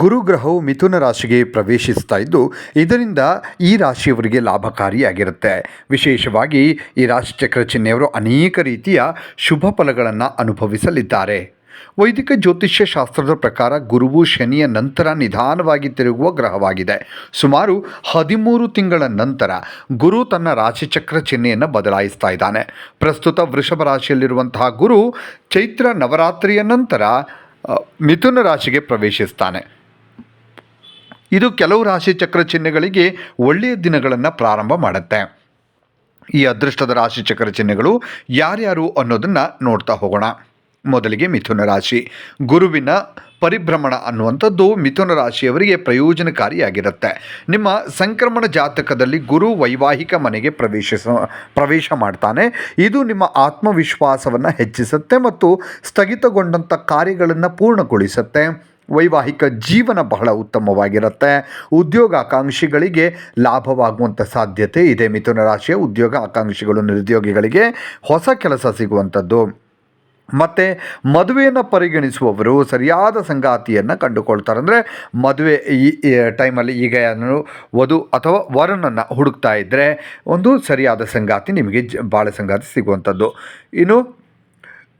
ಗುರುಗ್ರಹವು ಮಿಥುನ ರಾಶಿಗೆ ಪ್ರವೇಶಿಸ್ತಾ ಇದ್ದು, ಇದರಿಂದ ಈ ರಾಶಿಯವರಿಗೆ ಲಾಭಕಾರಿಯಾಗಿರುತ್ತೆ. ವಿಶೇಷವಾಗಿ ಈ ರಾಶಿಚಕ್ರ ಚಿಹ್ನೆಯವರು ಅನೇಕ ರೀತಿಯ ಶುಭ ಫಲಗಳನ್ನು ಅನುಭವಿಸಲಿದ್ದಾರೆ. ವೈದಿಕ ಜ್ಯೋತಿಷ್ಯ ಶಾಸ್ತ್ರದ ಪ್ರಕಾರ ಗುರುವು ಶನಿಯ ನಂತರ ನಿಧಾನವಾಗಿ ತಿರುಗುವ ಗ್ರಹವಾಗಿದೆ. ಸುಮಾರು ಹದಿಮೂರು ತಿಂಗಳ ನಂತರ ಗುರು ತನ್ನ ರಾಶಿಚಕ್ರ ಚಿಹ್ನೆಯನ್ನು ಬದಲಾಯಿಸ್ತಾ ಇದ್ದಾನೆ. ಪ್ರಸ್ತುತ ವೃಷಭ ರಾಶಿಯಲ್ಲಿರುವಂತಹ ಗುರು ಚೈತ್ರ ನವರಾತ್ರಿಯ ನಂತರ ಮಿಥುನ ರಾಶಿಗೆ ಪ್ರವೇಶಿಸ್ತಾನೆ. ಇದು ಕೆಲವು ರಾಶಿ ಚಕ್ರ ಚಿಹ್ನೆಗಳಿಗೆ ಒಳ್ಳೆಯ ದಿನಗಳನ್ನು ಪ್ರಾರಂಭ ಮಾಡುತ್ತೆ. ಈ ಅದೃಷ್ಟದ ರಾಶಿ ಚಕ್ರ ಚಿಹ್ನೆಗಳು ಯಾರ್ಯಾರು ಅನ್ನೋದನ್ನು ನೋಡ್ತಾ ಹೋಗೋಣ. ಮೊದಲಿಗೆ ಮಿಥುನ ರಾಶಿ. ಗುರುವಿನ ಪರಿಭ್ರಮಣ ಅನ್ನುವಂಥದ್ದು ಮಿಥುನ ರಾಶಿಯವರಿಗೆ ಪ್ರಯೋಜನಕಾರಿಯಾಗಿರುತ್ತೆ. ನಿಮ್ಮ ಸಂಕ್ರಮಣ ಜಾತಕದಲ್ಲಿ ಗುರು ವೈವಾಹಿಕ ಮನೆಗೆ ಪ್ರವೇಶಿಸ, ಪ್ರವೇಶ ಮಾಡ್ತಾನೆ. ಇದು ನಿಮ್ಮ ಆತ್ಮವಿಶ್ವಾಸವನ್ನು ಹೆಚ್ಚಿಸುತ್ತೆ ಮತ್ತು ಸ್ಥಗಿತಗೊಂಡಂಥ ಕಾರ್ಯಗಳನ್ನು ಪೂರ್ಣಗೊಳಿಸುತ್ತೆ. ವೈವಾಹಿಕ ಜೀವನ ಬಹಳ ಉತ್ತಮವಾಗಿರುತ್ತೆ. ಉದ್ಯೋಗಾಕಾಂಕ್ಷಿಗಳಿಗೆ ಲಾಭವಾಗುವಂಥ ಸಾಧ್ಯತೆ ಇದೆ. ಮಿಥುನ ರಾಶಿಯ ಉದ್ಯೋಗ ಆಕಾಂಕ್ಷಿಗಳು, ನಿರುದ್ಯೋಗಿಗಳಿಗೆ ಹೊಸ ಕೆಲಸ ಸಿಗುವಂಥದ್ದು. ಮತ್ತು ಮದುವೆಯನ್ನು ಪರಿಗಣಿಸುವವರು ಸರಿಯಾದ ಸಂಗಾತಿಯನ್ನು ಕಂಡುಕೊಳ್ತಾರೆ. ಅಂದರೆ ಮದುವೆ ಈ ಟೈಮಲ್ಲಿ ಈಗ ಯಾರು ವಧು ಅಥವಾ ವರನನ್ನು ಹುಡುಕ್ತಾ ಇದ್ದರೆ ಒಂದು ಸರಿಯಾದ ಸಂಗಾತಿ ನಿಮಗೆ ಜ, ಬಾಳ ಸಂಗಾತಿ ಸಿಗುವಂಥದ್ದು. ಇನ್ನು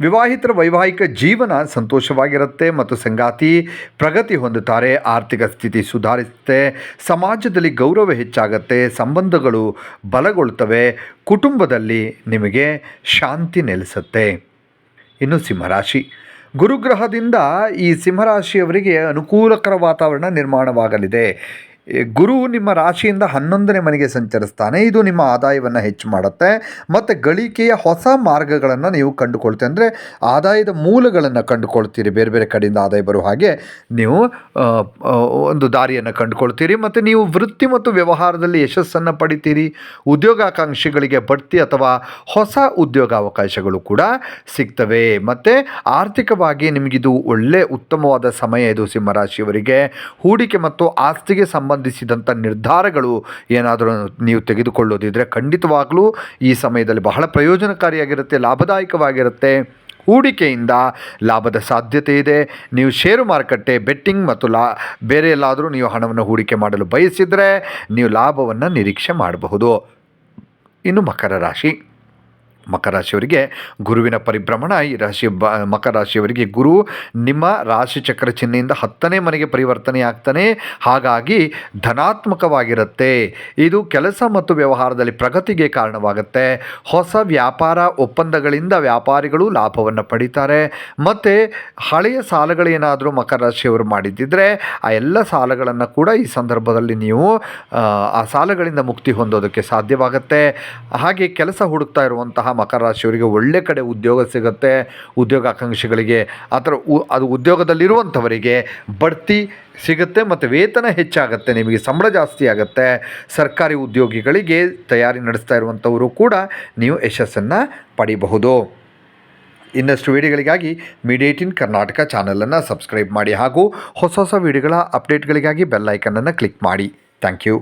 ವಿವಾಹಿತರ ವೈವಾಹಿಕ ಜೀವನ ಸಂತೋಷವಾಗಿರುತ್ತೆ ಮತ್ತು ಸಂಗಾತಿ ಪ್ರಗತಿ ಹೊಂದುತ್ತಾರೆ. ಆರ್ಥಿಕ ಸ್ಥಿತಿ ಸುಧಾರಿಸುತ್ತೆ. ಸಮಾಜದಲ್ಲಿ ಗೌರವ ಹೆಚ್ಚಾಗುತ್ತೆ. ಸಂಬಂಧಗಳು ಬಲಗೊಳ್ತವೆ. ಕುಟುಂಬದಲ್ಲಿ ನಿಮಗೆ ಶಾಂತಿ ನೆಲೆಸುತ್ತೆ. ಇನ್ನು ಸಿಂಹರಾಶಿ. ಗುರುಗ್ರಹದಿಂದ ಈ ಸಿಂಹರಾಶಿಯವರಿಗೆ ಅನುಕೂಲಕರ ವಾತಾವರಣ ನಿರ್ಮಾಣವಾಗಲಿದೆ. ಗುರು ನಿಮ್ಮ ರಾಶಿಯಿಂದ ಹನ್ನೊಂದನೇ ಮನೆಗೆ ಸಂಚರಿಸ್ತಾನೆ. ಇದು ನಿಮ್ಮ ಆದಾಯವನ್ನು ಹೆಚ್ಚು ಮಾಡುತ್ತೆ. ಮತ್ತು ಗಳಿಕೆಯ ಹೊಸ ಮಾರ್ಗಗಳನ್ನು ನೀವು ಕಂಡುಕೊಳ್ತೀರಿ ಅಂದರೆ ಆದಾಯದ ಮೂಲಗಳನ್ನು ಕಂಡುಕೊಳ್ತೀರಿ. ಬೇರೆ ಬೇರೆ ಕಡೆಯಿಂದ ಆದಾಯ ಬರುವ ಹಾಗೆ ನೀವು ಒಂದು ದಾರಿಯನ್ನು ಕಂಡುಕೊಳ್ತೀರಿ. ಮತ್ತು ನೀವು ವೃತ್ತಿ ಮತ್ತು ವ್ಯವಹಾರದಲ್ಲಿ ಯಶಸ್ಸನ್ನು ಪಡಿತೀರಿ. ಉದ್ಯೋಗಾಕಾಂಕ್ಷಿಗಳಿಗೆ ಬಡ್ತಿ ಅಥವಾ ಹೊಸ ಉದ್ಯೋಗಾವಕಾಶಗಳು ಕೂಡ ಸಿಗ್ತವೆ. ಮತ್ತು ಆರ್ಥಿಕವಾಗಿ ನಿಮಗಿದು ಒಳ್ಳೆ ಉತ್ತಮವಾದ ಸಮಯ ಇದು ಸಿಂಹರಾಶಿಯವರಿಗೆ. ಹೂಡಿಕೆ ಮತ್ತು ಆಸ್ತಿಗೆ ಸಂಬಂಧಿಸಿದಂಥ ನಿರ್ಧಾರಗಳು ಏನಾದರೂ ನೀವು ತೆಗೆದುಕೊಳ್ಳೋದಿದ್ರೆ ಖಂಡಿತವಾಗಲೂ ಈ ಸಮಯದಲ್ಲಿ ಬಹಳ ಪ್ರಯೋಜನಕಾರಿಯಾಗಿರುತ್ತೆ, ಲಾಭದಾಯಕವಾಗಿರುತ್ತೆ. ಹೂಡಿಕೆಯಿಂದ ಲಾಭದ ಸಾಧ್ಯತೆ ಇದೆ. ನೀವು ಷೇರು ಮಾರುಕಟ್ಟೆ, ಬೆಟ್ಟಿಂಗ್ ಮತ್ತು ಲಾ, ಬೇರೆ ಎಲ್ಲಾದರೂ ನೀವು ಹಣವನ್ನು ಹೂಡಿಕೆ ಮಾಡಲು ಬಯಸಿದರೆ ನೀವು ಲಾಭವನ್ನು ನಿರೀಕ್ಷೆ ಮಾಡಬಹುದು. ಇನ್ನು ಮಕರ ರಾಶಿ. ಮಕರ ರಾಶಿಯವರಿಗೆ ಗುರುವಿನ ಪರಿಭ್ರಮಣ ಈ ರಾಶಿ ಬ ಮಕರ ರಾಶಿಯವರಿಗೆ ಗುರು ನಿಮ್ಮ ರಾಶಿ ಚಕ್ರ ಚಿಹ್ನೆಯಿಂದ ಹತ್ತನೇ ಮನೆಗೆ ಪರಿವರ್ತನೆ ಆಗ್ತಾನೆ. ಹಾಗಾಗಿ ಧನಾತ್ಮಕವಾಗಿರುತ್ತೆ. ಇದು ಕೆಲಸ ಮತ್ತು ವ್ಯವಹಾರದಲ್ಲಿ ಪ್ರಗತಿಗೆ ಕಾರಣವಾಗುತ್ತೆ. ಹೊಸ ವ್ಯಾಪಾರ ಒಪ್ಪಂದಗಳಿಂದ ವ್ಯಾಪಾರಿಗಳು ಲಾಭವನ್ನು ಪಡೀತಾರೆ. ಮತ್ತು ಹಳೆಯ ಸಾಲಗಳೇನಾದರೂ ಮಕರ ರಾಶಿಯವರು ಮಾಡಿದ್ದಿದ್ರೆ ಆ ಎಲ್ಲ ಸಾಲಗಳನ್ನು ಕೂಡ ಈ ಸಂದರ್ಭದಲ್ಲಿ ನೀವು ಆ, ಸಾಲಗಳಿಂದ ಮುಕ್ತಿ ಹೊಂದೋದಕ್ಕೆ ಸಾಧ್ಯವಾಗುತ್ತೆ. ಹಾಗೆ ಕೆಲಸ ಹುಡುಕ್ತಾ ಇರುವಂತಹ ಮಕರ ರಾಶಿಯವರಿಗೆ ಒಳ್ಳೆ ಕಡೆ ಉದ್ಯೋಗ ಸಿಗುತ್ತೆ ಉದ್ಯೋಗಾಕಾಂಕ್ಷಿಗಳಿಗೆ ಆ ಥರ ಉ, ಅದು ಉದ್ಯೋಗದಲ್ಲಿರುವಂಥವರಿಗೆ ಬಡ್ತಿ ಸಿಗುತ್ತೆ ಮತ್ತು ವೇತನ ಹೆಚ್ಚಾಗುತ್ತೆ, ನಿಮಗೆ ಸಂಬಳ ಜಾಸ್ತಿ ಆಗುತ್ತೆ. ಸರ್ಕಾರಿ ಉದ್ಯೋಗಿಗಳಿಗೆ ತಯಾರಿ ನಡೆಸ್ತಾ ಇರುವಂಥವರು ಕೂಡ ನೀವು ಯಶಸ್ಸನ್ನು ಪಡಿಬಹುದು. ಇನ್ನಷ್ಟು ವಿಡಿಯೋಗಳಿಗಾಗಿ ಮೀಡಿಯೇಟಿನ್ ಕರ್ನಾಟಕ ಚಾನಲನ್ನು ಸಬ್ಸ್ಕ್ರೈಬ್ ಮಾಡಿ ಹಾಗೂ ಹೊಸ ಹೊಸ ವಿಡಿಯೋಗಳ ಅಪ್ಡೇಟ್ಗಳಿಗಾಗಿ ಬೆಲ್ ಐಕನನ್ನು ಕ್ಲಿಕ್ ಮಾಡಿ. Thank you.